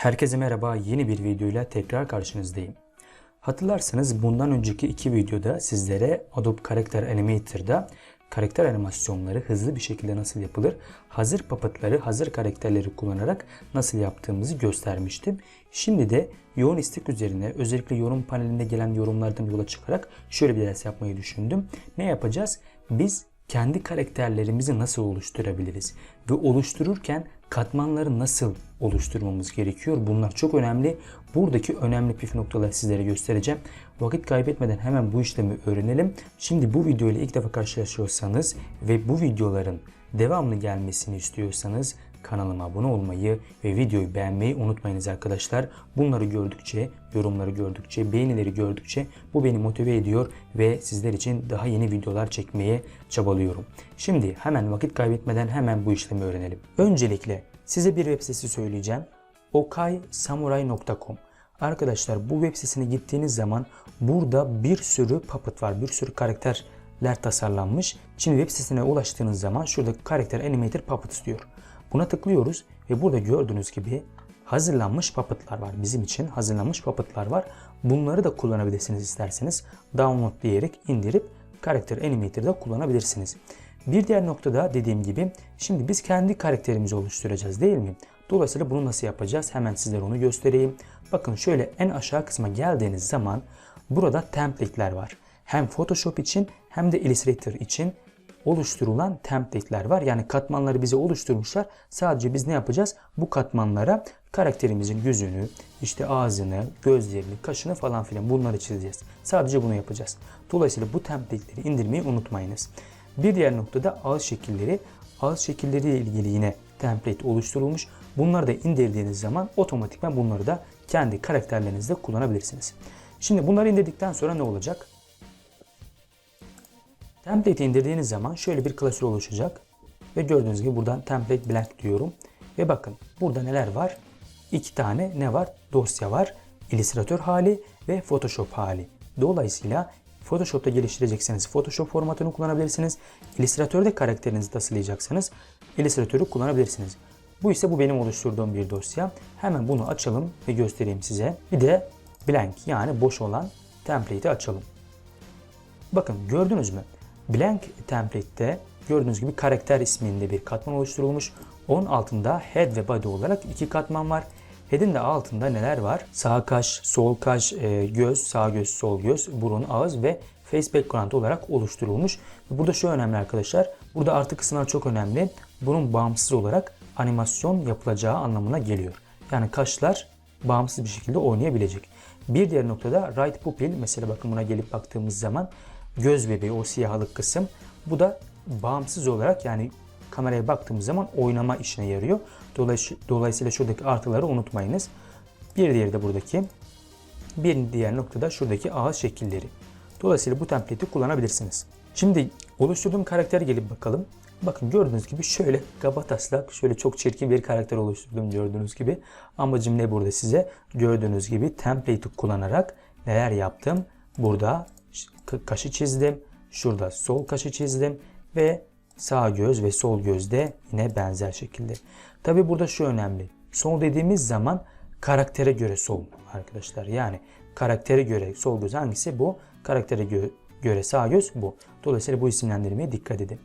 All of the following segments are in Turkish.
Herkese merhaba. Yeni bir videoyla tekrar karşınızdayım. Hatırlarsanız bundan önceki iki videoda sizlere Adobe Character Animator'da karakter animasyonları hızlı bir şekilde nasıl yapılır, hazır puppetları, hazır karakterleri kullanarak nasıl yaptığımızı göstermiştim. Şimdi de yoğun istek üzerine özellikle yorum panelinde gelen yorumlardan yola çıkarak şöyle bir ders yapmayı düşündüm. Ne yapacağız? Biz kendi karakterlerimizi nasıl oluşturabiliriz? Ve oluştururken katmanları nasıl oluşturmamız gerekiyor? Bunlar çok önemli. Buradaki önemli püf noktaları sizlere göstereceğim. Vakit kaybetmeden hemen bu işlemi öğrenelim. Şimdi bu video ile ilk defa karşılaşıyorsanız ve bu videoların devamlı gelmesini istiyorsanız kanalıma abone olmayı ve videoyu beğenmeyi unutmayınız arkadaşlar. Bunları gördükçe, yorumları gördükçe, beğenileri gördükçe bu beni motive ediyor ve sizler için daha yeni videolar çekmeye çabalıyorum. Şimdi hemen vakit kaybetmeden hemen bu işlemi öğrenelim. Öncelikle size bir web sitesi söyleyeceğim. okaisamurai.com Arkadaşlar bu web sitesine gittiğiniz zaman burada bir sürü puppet var, bir sürü karakterler tasarlanmış. Şimdi web sitesine ulaştığınız zaman şurada karakter animator puppet diyor. Buna tıklıyoruz ve burada gördüğünüz gibi hazırlanmış puppetlar var. Bizim için hazırlanmış puppetlar var. Bunları da kullanabilirsiniz isterseniz. Download diyerek indirip karakter animator'da kullanabilirsiniz. Bir diğer noktada dediğim gibi şimdi biz kendi karakterimizi oluşturacağız değil mi? Dolayısıyla bunu nasıl yapacağız? Hemen sizlere onu göstereyim. Bakın şöyle en aşağı kısma geldiğiniz zaman burada template'ler var. Hem Photoshop için hem de Illustrator için oluşturulan template'ler var. Yani katmanları bize oluşturmuşlar. Sadece biz ne yapacağız? Bu katmanlara karakterimizin yüzünü, işte ağzını, gözlerini, kaşını falan filan bunları çizeceğiz. Sadece bunu yapacağız. Dolayısıyla bu template'leri indirmeyi unutmayınız. Bir diğer noktada ağız şekilleri. Ağız şekilleriyle ilgili yine template oluşturulmuş. Bunları da indirdiğiniz zaman otomatikman bunları da kendi karakterlerinizde kullanabilirsiniz. Şimdi bunları indirdikten sonra ne olacak? Template indirdiğiniz zaman şöyle bir klasör oluşacak. Ve gördüğünüz gibi buradan template blank diyorum. Ve bakın burada neler var? İki tane ne var? Dosya var. Illustrator hali ve Photoshop hali. Dolayısıyla Photoshop'ta geliştirecekseniz Photoshop formatını kullanabilirsiniz. Illustrator'da karakterinizi tasarlayacaksanız Illustrator'u kullanabilirsiniz. Bu ise bu benim oluşturduğum bir dosya. Hemen bunu açalım ve göstereyim size. Bir de blank yani boş olan template'i açalım. Bakın gördünüz mü? Blank template'te gördüğünüz gibi karakter isminde bir katman oluşturulmuş. Onun altında head ve body olarak iki katman var. Head'in de altında neler var? Sağ kaş, sol kaş, e, göz, sağ göz, sol göz, burun, ağız ve face background olarak oluşturulmuş. Burada şu önemli arkadaşlar. Burada artı kısımlar çok önemli. Bunun bağımsız olarak animasyon yapılacağı anlamına geliyor. Yani kaşlar bağımsız bir şekilde oynayabilecek. Bir diğer noktada right pupil mesela bakın buna gelip baktığımız zaman göz bebeği o siyahlık kısım. Bu da bağımsız olarak yani kameraya baktığımız zaman oynama işine yarıyor. Dolayısıyla şuradaki artıları unutmayınız. Bir diğeri de buradaki. Bir diğer noktada şuradaki ağız şekilleri. Dolayısıyla bu template'i kullanabilirsiniz. Şimdi oluşturduğum karaktere gelip bakalım. Bakın gördüğünüz gibi şöyle kaba taslak, şöyle çok çirkin bir karakter oluşturdum gördüğünüz gibi. Amacım ne burada size? Gördüğünüz gibi template'i kullanarak neler yaptım? Burada kaşı çizdim. Şurada sol kaşı çizdim ve sağ göz ve sol gözde yine benzer şekilde. Tabi burada şu önemli. Sol dediğimiz zaman karaktere göre sol arkadaşlar. Yani karaktere göre sol göz hangisi bu? Karaktere gö göre sağ göz bu. Dolayısıyla bu isimlendirmeye dikkat edin.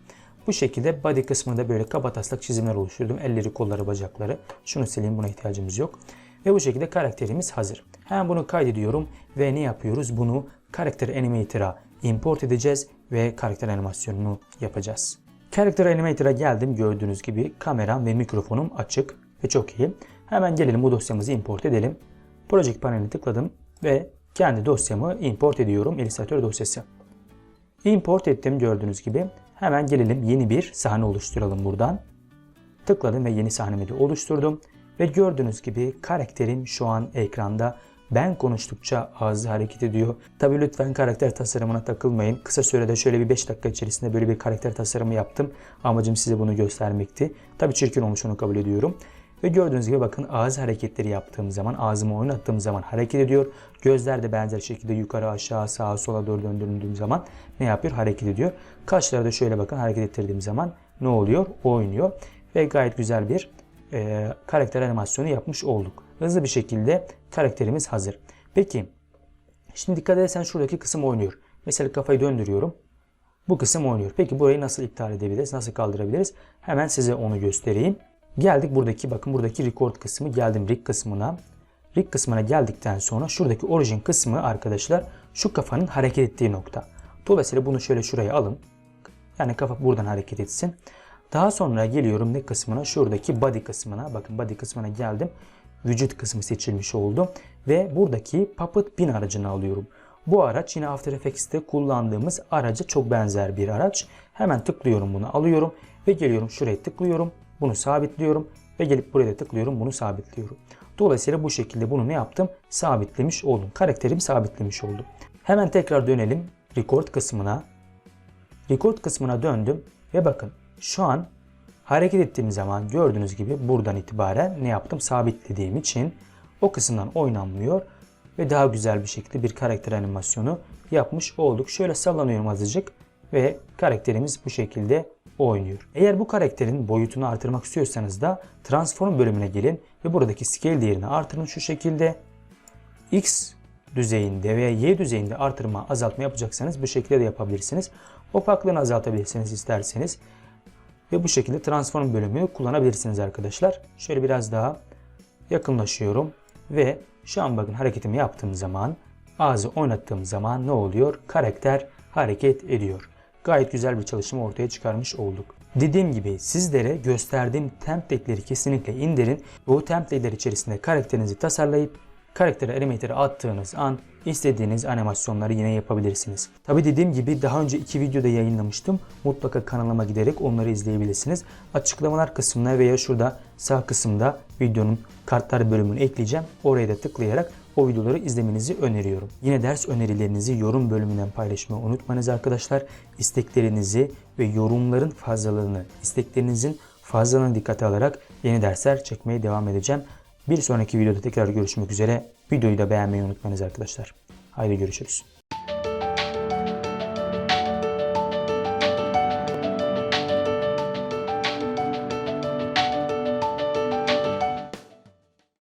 Bu şekilde body kısmında böyle kaba taslak çizimler oluşturdum. Elleri, kolları, bacakları. Şunu sileyim buna ihtiyacımız yok. Ve bu şekilde karakterimiz hazır. Hemen bunu kaydediyorum ve ne yapıyoruz? Bunu karakter animator'a import edeceğiz ve karakter animasyonunu yapacağız. Karakter Animator'a geldim. Gördüğünüz gibi kameram ve mikrofonum açık ve çok iyi. Hemen gelelim bu dosyamızı import edelim. Project paneline tıkladım ve kendi dosyamı import ediyorum. Illustrator dosyası. Import ettim gördüğünüz gibi. Hemen gelelim yeni bir sahne oluşturalım buradan. Tıkladım ve yeni sahnemi de oluşturdum. Ve gördüğünüz gibi karakterim şu an ekranda. Ben konuştukça ağzı hareket ediyor. Tabi lütfen karakter tasarımına takılmayın. Kısa sürede şöyle bir 5 dakika içerisinde böyle bir karakter tasarımı yaptım. Amacım size bunu göstermekti. Tabi çirkin olmuş onu kabul ediyorum. Ve gördüğünüz gibi bakın ağız hareketleri yaptığım zaman, ağzımı oynattığım zaman hareket ediyor. Gözler de benzer şekilde yukarı aşağı sağa sola doğru döndürdüğüm zaman ne yapıyor? Hareket ediyor. Kaşları da şöyle bakın hareket ettirdiğim zaman ne oluyor? Oynuyor. Ve gayet güzel bir e, karakter animasyonu yapmış olduk. Hızlı bir şekilde karakterimiz hazır. Peki şimdi dikkat edersen şuradaki kısım oynuyor. Mesela kafayı döndürüyorum. Bu kısım oynuyor. Peki burayı nasıl iptal edebiliriz? Nasıl kaldırabiliriz? Hemen size onu göstereyim. Geldik buradaki bakın buradaki record kısmı geldim rig kısmına. Rig kısmına geldikten sonra şuradaki origin kısmı arkadaşlar şu kafanın hareket ettiği nokta. Dolayısıyla bunu şöyle şuraya alın. Yani kafa buradan hareket etsin. Daha sonra geliyorum ne kısmına? Şuradaki body kısmına. Bakın body kısmına geldim. Vücut kısmı seçilmiş oldu. Ve buradaki Puppet Pin aracını alıyorum. Bu araç yine After Effects'te kullandığımız araca çok benzer bir araç. Hemen tıklıyorum bunu alıyorum ve geliyorum şuraya tıklıyorum. Bunu sabitliyorum ve gelip buraya da tıklıyorum bunu sabitliyorum. Dolayısıyla bu şekilde bunu ne yaptım? Sabitlemiş oldum. Karakterimi sabitlemiş oldum. Hemen tekrar dönelim record kısmına. Record kısmına döndüm ve bakın şu an hareket ettiğim zaman gördüğünüz gibi buradan itibaren ne yaptım? Sabitlediğim için o kısımdan oynanmıyor ve daha güzel bir şekilde bir karakter animasyonu yapmış olduk. Şöyle sallanıyorum azıcık ve karakterimiz bu şekilde oynuyor. Eğer bu karakterin boyutunu artırmak istiyorsanız da transform bölümüne gelin ve buradaki scale değerini artırın şu şekilde. X düzeyinde veya Y düzeyinde artırma azaltma yapacaksanız bu şekilde de yapabilirsiniz. Opaklığını azaltabilirsiniz isterseniz. Ve bu şekilde transform bölümünü kullanabilirsiniz arkadaşlar. Şöyle biraz daha yakınlaşıyorum ve şu an bakın hareketimi yaptığım zaman ağzı oynattığım zaman ne oluyor? Karakter hareket ediyor. Gayet güzel bir çalışma ortaya çıkarmış olduk. Dediğim gibi sizlere gösterdiğim template'leri kesinlikle indirin. Bu template'ler içerisinde karakterinizi tasarlayıp karakteri animator'a attığınız an istediğiniz animasyonları yine yapabilirsiniz. Tabi dediğim gibi daha önce iki videoda yayınlamıştım. Mutlaka kanalıma giderek onları izleyebilirsiniz. Açıklamalar kısmına veya şurada sağ kısımda videonun kartlar bölümünü ekleyeceğim. Oraya da tıklayarak o videoları izlemenizi öneriyorum. Yine ders önerilerinizi yorum bölümünden paylaşmayı unutmayınız arkadaşlar. İsteklerinizi ve yorumların fazlalığını, isteklerinizin fazlalığını dikkate alarak yeni dersler çekmeye devam edeceğim. Bir sonraki videoda tekrar görüşmek üzere. Videoyu da beğenmeyi unutmayınız arkadaşlar. Haydi görüşürüz.